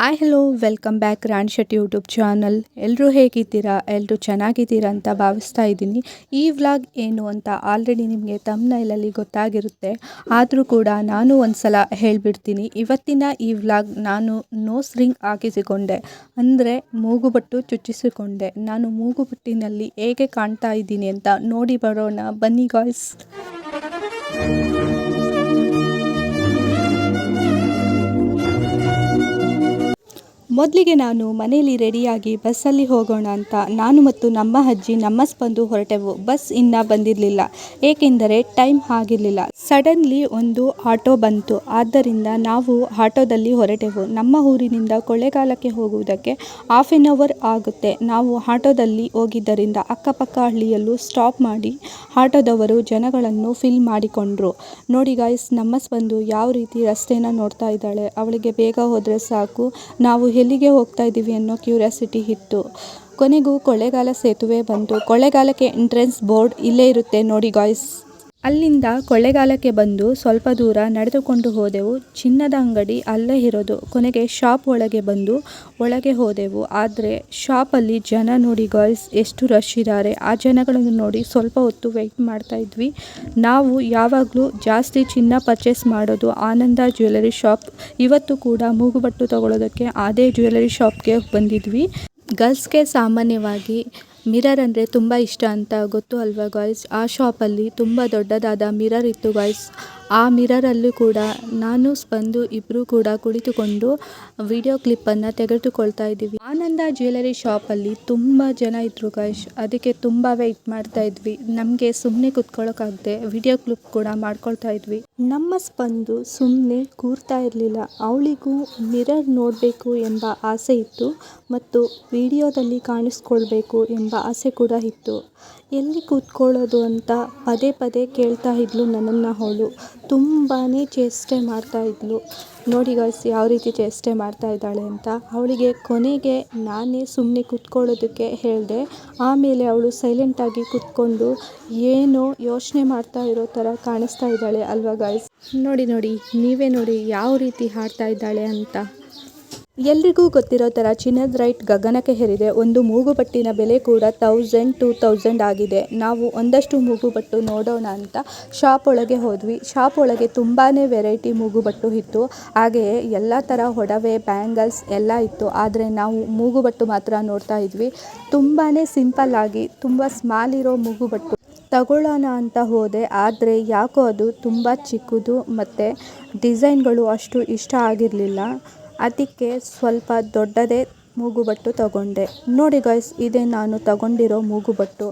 Hi hello welcome back Rani Shetty YouTube channel ಎಲ್ಲರೂ ಹೇಗಿದ್ದೀರಾ? ಎಲ್ಲರೂ ಚೆನ್ನಾಗಿದ್ದೀರಾ ಅಂತ ಭಾವಿಸ್ತಾ ಇದ್ದೀನಿ. ಈ ವ್ಲಾಗ್ ಏನು ಅಂತ ಆಲ್ರೆಡಿ ನಿಮಗೆ ತಮ್ಮನೈಲಲ್ಲಿ ಗೊತ್ತಾಗಿರುತ್ತೆ. ಆದರೂ ಕೂಡ ನಾನು ಒಂದು ಸಲ ಹೇಳಿಬಿಡ್ತೀನಿ. ಇವತ್ತಿನ ಈ ವ್ಲಾಗ್ ನಾನು ನೋಸ್ ರಿಂಗ್ ಹಾಕಿಸಿಕೊಂಡೆ ಅಂದರೆ ಮೂಗುಬಟ್ಟು ಚುಚ್ಚಿಸಿಕೊಂಡೆ. ನಾನು ಮೂಗುಬಟ್ಟಿನಲ್ಲಿ ಹೇಗೆ ಕಾಣ್ತಾ ಇದ್ದೀನಿ ಅಂತ ನೋಡಿ ಬರೋಣ. ಬನ್ನಿ ಗಾಯ್ಸ್ ಮೊದಲಿಗೆ ನಾನು ಮನೆಯಲ್ಲಿ ರೆಡಿಯಾಗಿ ಬಸ್ಸಲ್ಲಿ ಹೋಗೋಣ ಅಂತ ನಾನು ಮತ್ತು ನಮ್ಮ ಅಜ್ಜಿ ನಮ್ಮ ಸ್ಪಂದು ಹೊರಟೆವು ಬಸ್ ಇನ್ನ ಬಂದಿರಲಿಲ್ಲ. ಏಕೆಂದರೆ ಟೈಮ್ ಆಗಿರಲಿಲ್ಲ. ಸಡನ್ಲಿ ಒಂದು ಆಟೋ ಬಂತು. ಆದ್ದರಿಂದ ನಾವು ಆಟೋದಲ್ಲಿ ಹೊರಟೆವು ನಮ್ಮ ಊರಿನಿಂದ ಕೊಳ್ಳೇಗಾಲಕ್ಕೆ ಹೋಗುವುದಕ್ಕೆ ಹಾಫ್ ಎನ್ ಅವರ್ ಆಗುತ್ತೆ. ನಾವು ಆಟೋದಲ್ಲಿ ಹೋಗಿದ್ದರಿಂದ ಅಕ್ಕಪಕ್ಕ ಹಳ್ಳಿಯಲ್ಲೂ ಸ್ಟಾಪ್ ಮಾಡಿ ಆಟೋದವರು ಜನಗಳನ್ನು ಫಿಲ್ ಮಾಡಿಕೊಂಡ್ರು. ನೋಡಿ ಗಾಯ್ಸ್ ನಮ್ಮ ಸ್ಪಂದು ಯಾವ ರೀತಿ ರಸ್ತೆನ ನೋಡ್ತಾ ಇದ್ದಾಳೆ. ಅವಳಿಗೆ ಬೇಗ ಹೋದರೆ ಸಾಕು. ನಾವು ಎಲ್ಲಿಗೆ ಹೋಗ್ತಾ ಇದ್ದೀವಿ ಅನ್ನೋ ಕ್ಯೂರಿಯಾಸಿಟಿ ಇತ್ತು. ಕೊನೆಗೂ ಕೊಳ್ಳೇಗಾಲ ಸೇತುವೆ ಬಂತು. ಕೊಳ್ಳೇಗಾಲಕ್ಕೆ ಎಂಟ್ರೆನ್ಸ್ ಬೋರ್ಡ್ ಇಲ್ಲೇ ಇರುತ್ತೆ ನೋಡಿ ಗಾಯ್ಸ್ ಅಲ್ಲಿಂದ ಕೊಳ್ಳೆಗಾಲಕ್ಕೆ ಬಂದು ಸ್ವಲ್ಪ ದೂರ ನಡೆದುಕೊಂಡು ಹೋದೆವು. ಚಿನ್ನದ ಅಂಗಡಿ ಅಲ್ಲೇ ಇರೋದು. ಕೊನೆಗೆ ಶಾಪ್ ಒಳಗೆ ಬಂದು ಒಳಗೆ ಹೋದೆವು. ಆದರೆ ಶಾಪಲ್ಲಿ ಜನ ನೋಡಿ, ಗರ್ಲ್ಸ್ ಎಷ್ಟು ರಶ್ ಇದ್ದಾರೆ ಆ ಜನಗಳನ್ನು ನೋಡಿ ಸ್ವಲ್ಪ ಹೊತ್ತು ವೆಯ್ಟ್ ಮಾಡ್ತಾ ಇದ್ವಿ. ನಾವು ಯಾವಾಗಲೂ ಜಾಸ್ತಿ ಚಿನ್ನ ಪರ್ಚೇಸ್ ಮಾಡೋದು ಆನಂದ ಜ್ಯುವೆಲರಿ ಶಾಪ್ ಇವತ್ತು ಕೂಡ ಮೂಗುಬಟ್ಟು ತಗೊಳ್ಳೋದಕ್ಕೆ ಅದೇ ಜ್ಯುವೆಲರಿ ಶಾಪ್ಗೆ ಬಂದಿದ್ವಿ. ಗರ್ಲ್ಸ್ಗೆ ಸಾಮಾನ್ಯವಾಗಿ ಮಿರರ್ ಅಂದರೆ ತುಂಬ ಇಷ್ಟ ಅಂತ ಗೊತ್ತು ಅಲ್ವಾ ಗಾಯ್ಸ್ ಆ ಶಾಪಲ್ಲಿ ತುಂಬ ದೊಡ್ಡದಾದ ಮಿರರ್ ಇತ್ತು ಗಾಯ್ಸ್ ಆ ಮಿರರಲ್ಲೂ ಕೂಡ ನಾನು, ಸ್ಪಂದು ಇಬ್ಬರೂ ಕೂಡ ಕುಳಿತುಕೊಂಡು ವಿಡಿಯೋ ಕ್ಲಿಪ್ಪನ್ನು ತೆಗೆದುಕೊಳ್ತಾ ಇದ್ದೀವಿ. ಆನಂದ ಜ್ಯುವೆಲರಿ ಶಾಪಲ್ಲಿ ತುಂಬ ಜನ ಇದ್ದರು ಗಾಯ್ಸ್ ಅದಕ್ಕೆ ತುಂಬ ವೆಯ್ಟ್ ಮಾಡ್ತಾ ಇದ್ವಿ. ನಮಗೆ ಸುಮ್ಮನೆ ಕುತ್ಕೊಳ್ಳೋಕ್ಕಾಗದೆ ವಿಡಿಯೋ ಕ್ಲಿಪ್ ಕೂಡ ಮಾಡ್ಕೊಳ್ತಾ ಇದ್ವಿ. ನಮ್ಮ ಸ್ಪಂದು ಸುಮ್ಮನೆ ಕೂರ್ತಾ ಇರಲಿಲ್ಲ. ಅವಳಿಗೂ ಮಿರರ್ ನೋಡಬೇಕು ಎಂಬ ಆಸೆ ಇತ್ತು ಮತ್ತು ವಿಡಿಯೋದಲ್ಲಿ ಕಾಣಿಸ್ಕೊಳ್ಬೇಕು ಎಂಬ ಆಸೆ ಕೂಡ ಇತ್ತು. ಎಲ್ಲಿ ಕೂತ್ಕೊಳ್ಳೋದು ಅಂತ ಪದೇ ಪದೇ ಕೇಳ್ತಾ ಇದ್ಲು ನನ್ನನ್ನು ಅವಳು. ತುಂಬಾ ಚೇಷ್ಟೆ ಮಾಡ್ತಾ ಇದ್ಲು. ನೋಡಿ ಗಾಯ್ಸ್ ಯಾವ ರೀತಿ ಚೇಷ್ಟೆ ಮಾಡ್ತಾ ಇದ್ದಾಳೆ ಅಂತ. ಅವಳಿಗೆ ಕೊನೆಗೆ ನಾನೇ ಸುಮ್ಮನೆ ಕೂತ್ಕೊಳ್ಳೋದಕ್ಕೆ ಹೇಳಿದೆ. ಆಮೇಲೆ ಅವಳು ಸೈಲೆಂಟಾಗಿ ಕೂತ್ಕೊಂಡು ಏನೋ ಯೋಚನೆ ಮಾಡ್ತಾ ಇರೋ ಥರ ಕಾಣಿಸ್ತಾ ಇದ್ದಾಳೆ ಅಲ್ವಾ ಗಾಯ್ಸ್ ನೋಡಿ ನೋಡಿ, ನೀವೇ ನೋಡಿ ಯಾವ ರೀತಿ ಹಾಡ್ತಾ ಇದ್ದಾಳೆ ಅಂತ. ಎಲ್ರಿಗೂ ಗೊತ್ತಿರೋ ಥರ ಚಿನ್ನದ ರೈಟ್ ಗಗನಕ್ಕೆ ಹೇರಿದೆ. ಒಂದು ಮೂಗುಬಟ್ಟಿನ ಬೆಲೆ ಕೂಡ ತೌಸಂಡ್ ಟೂ ತೌಸಂಡ್ ಆಗಿದೆ. ನಾವು ಒಂದಷ್ಟು ಮೂಗುಬಟ್ಟು ನೋಡೋಣ ಅಂತ ಶಾಪ್ ಒಳಗೆ ಹೋದ್ವಿ. ಶಾಪ್ ಒಳಗೆ ತುಂಬಾ ವೆರೈಟಿ ಮೂಗುಬಟ್ಟು ಇತ್ತು. ಹಾಗೆಯೇ ಎಲ್ಲ ಥರ ಒಡವೆ ಬ್ಯಾಂಗಲ್ಸ್ ಎಲ್ಲ ಇತ್ತು. ಆದರೆ ನಾವು ಮೂಗುಬಟ್ಟು ಮಾತ್ರ ನೋಡ್ತಾ ಇದ್ವಿ. ತುಂಬಾ ಸಿಂಪಲ್ ಆಗಿ ತುಂಬ ಸ್ಮಾಲ್ ಇರೋ ಮೂಗುಬಟ್ಟು. ತಗೊಳ್ಳೋಣ ಅಂತ ಹೋದೆ. ಆದರೆ ಯಾಕೋ ಅದು ತುಂಬ ಚಿಕ್ಕದು ಮತ್ತು ಡಿಸೈನ್ಗಳು ಅಷ್ಟು ಇಷ್ಟ ಆಗಿರಲಿಲ್ಲ. ಅದಕ್ಕೆ ಸ್ವಲ್ಪ ದೊಡ್ಡದೇ ಮೂಗುಬಟ್ಟು ತಗೊಂಡೆ. ನೋಡಿ ಗಾಯ್ಸ್ ಇದೇ ನಾನು ತಗೊಂಡಿರೋ ಮೂಗುಬಟ್ಟು.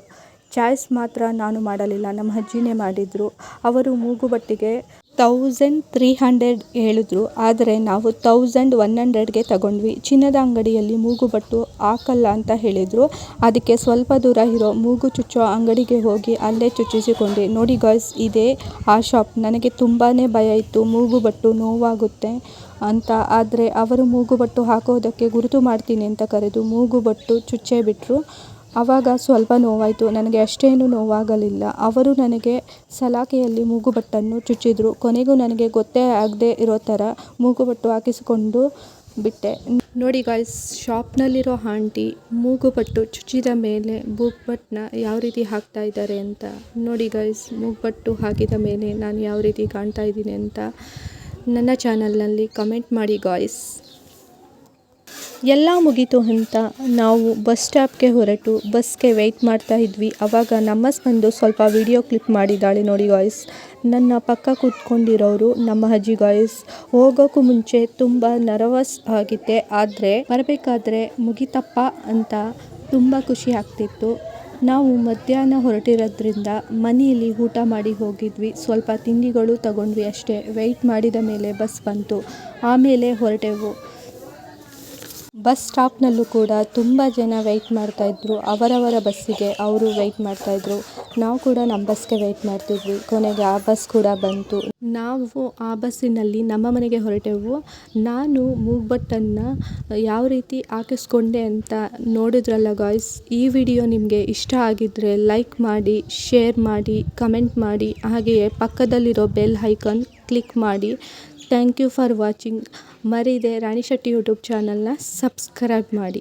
ಚಾಯ್ಸ್ ಮಾತ್ರ ನಾನು ಮಾಡಲಿಲ್ಲ. ನಮ್ಮ ಅಜ್ಜಿನೇ ಮಾಡಿದರು. ಅವರು ಮೂಗುಬಟ್ಟಿಗೆ ತೌಸಂಡ್ ತ್ರೀ ಹಂಡ್ರೆಡ್ ಹೇಳಿದ್ರು. ಆದರೆ ನಾವು ತೌಸಂಡ್ ಒನ್ ಹಂಡ್ರೆಡ್ಗೆ ತಗೊಂಡ್ವಿ. ಚಿನ್ನದ ಅಂಗಡಿಯಲ್ಲಿ ಮೂಗುಬಟ್ಟು ಹಾಕಲ್ಲ ಅಂತ ಹೇಳಿದರು. ಅದಕ್ಕೆ ಸ್ವಲ್ಪ ದೂರ ಇರೋ ಮೂಗು ಚುಚ್ಚೋ ಅಂಗಡಿಗೆ ಹೋಗಿ ಅಲ್ಲೇ ಚುಚ್ಚಿಸಿಕೊಂಡೆ. ನೋಡಿ ಗಾಯ್ಸ್ ಇದೇ ಆ ಶಾಪ್ ನನಗೆ ತುಂಬಾ ಭಯ ಇತ್ತು. ಮೂಗುಬಟ್ಟು ನೋವಾಗುತ್ತೆ ಅಂತ. ಆದರೆ ಅವರು ಮೂಗುಬಟ್ಟು ಹಾಕೋದಕ್ಕೆ ಗುರುತು ಮಾಡ್ತೀನಿ ಅಂತ ಕರೆದು ಮೂಗುಬಟ್ಟು ಚುಚ್ಚೇ ಬಿಟ್ಟರು ಆವಾಗ ಸ್ವಲ್ಪ ನೋವಾಯಿತು. ನನಗೆ ಅಷ್ಟೇನು ನೋವಾಗಲಿಲ್ಲ. ಅವರು ನನಗೆ ಸಲಾಕೆಯಲ್ಲಿ ಮೂಗುಬಟ್ಟನ್ನು ಚುಚ್ಚಿದ್ರು. ಕೊನೆಗೂ ನನಗೆ ಗೊತ್ತೇ ಆಗದೆ ಇರೋ ಥರ ಮೂಗುಬಟ್ಟು ಹಾಕಿಸಿಕೊಂಡು ಬಿಟ್ಟೆ. ನೋಡಿ ಗಾಯ್ಸ್ ಶಾಪ್ನಲ್ಲಿರೋ ಆಂಟಿ ಮೂಗುಬಟ್ಟು ಚುಚ್ಚಿದ ಮೇಲೆ ಮೂಗುಬಟ್ಟನ್ನ ಯಾವ ರೀತಿ ಹಾಕ್ತಾ ಇದ್ದಾರೆ ಅಂತ ನೋಡಿ ಗಾಯ್ಸ್ ಮೂಗುಬಟ್ಟು ಹಾಕಿದ ಮೇಲೆ ನಾನು ಯಾವ ರೀತಿ ಕಾಣ್ತಾ ಇದ್ದೀನಿ ಅಂತ ನನ್ನ ಚಾನಲ್ನಲ್ಲಿ ಕಮೆಂಟ್ ಮಾಡಿ ಗಾಯ್ಸ್ ಎಲ್ಲ ಮುಗೀತು ಅಂತ ನಾವು ಬಸ್ ಸ್ಟಾಪ್ಗೆ ಹೊರಟು, ಬಸ್ಗೆ ವೆಯ್ಟ್ ಮಾಡ್ತಾ ಇದ್ವಿ. ಆವಾಗ ನಮ್ಮ ಸ್ಪಂದು ಸ್ವಲ್ಪ ವಿಡಿಯೋ ಕ್ಲಿಪ್ ಮಾಡಿದ್ದಾಳೆ ನೋಡಿ ಗಾಯ್ಸ್ ನನ್ನ ಪಕ್ಕ ಕೂತ್ಕೊಂಡಿರೋರು, ನಮ್ಮ ಅಜ್ಜಿ ಗಾಯ್ಸ್ ಹೋಗೋಕ್ಕೂ ಮುಂಚೆ ತುಂಬ ನರ್ವಸ್ ಆಗಿದ್ದೆ. ಆದರೆ ಬರಬೇಕಾದ್ರೆ ಮುಗಿತಪ್ಪ ಅಂತ ತುಂಬ ಖುಷಿ ಆಗ್ತಿತ್ತು. ನಾವು ಮಧ್ಯಾಹ್ನ ಹೊರಟಿರೋದ್ರಿಂದ ಮನೆಯಲ್ಲಿ ಊಟ ಮಾಡಿ ಹೋಗಿದ್ವಿ. ಸ್ವಲ್ಪ ತಿಂಡಿಗಳು ತಗೊಂಡ್ವಿ ಅಷ್ಟೇ. ವೆಯ್ಟ್ ಮಾಡಿದ ಮೇಲೆ ಬಸ್ ಬಂತು. ಆಮೇಲೆ ಹೊರಟೆವು. ಬಸ್ ಸ್ಟಾಪ್ನಲ್ಲೂ ಕೂಡ ತುಂಬ ಜನ ವೆಯ್ಟ್ ಮಾಡ್ತಾಯಿದ್ರು ಅವರವರ ಬಸ್ಸಿಗೆ ಅವರು ವೆಯ್ಟ್ ಮಾಡ್ತಾಯಿದ್ರು ನಾವು ಕೂಡ ನಮ್ಮ ಬಸ್ಗೆ ವೆಯ್ಟ್ ಮಾಡ್ತಿದ್ವಿ. ಕೊನೆಗೆ ಆ ಬಸ್ ಕೂಡ ಬಂತು. ನಾವು ಆ ಬಸ್ಸಿನಲ್ಲಿ ನಮ್ಮ ಮನೆಗೆ ಹೊರಟೆವು. ನಾನು ಮೂಗ್ಬಟ್ಟನ್ನು ಯಾವ ರೀತಿ ಹಾಕಿಸ್ಕೊಂಡೆ ಅಂತ ನೋಡಿದ್ರಲ್ಲ ಗಾಯ್ಸ್ ಈ ವಿಡಿಯೋ ನಿಮಗೆ ಇಷ್ಟ ಆಗಿದ್ದರೆ ಲೈಕ್ ಮಾಡಿ ಶೇರ್ ಮಾಡಿ ಕಮೆಂಟ್ ಮಾಡಿ, ಹಾಗೆಯೇ ಪಕ್ಕದಲ್ಲಿರೋ ಬೆಲ್ ಹೈಕನ್ ಕ್ಲಿಕ್ ಮಾಡಿ. Thank you for watching. ಮರೀದೆ Rani Shetty YouTube ಚಾನಲ್ನ ಸಬ್ಸ್ಕ್ರೈಬ್ ಮಾಡಿ.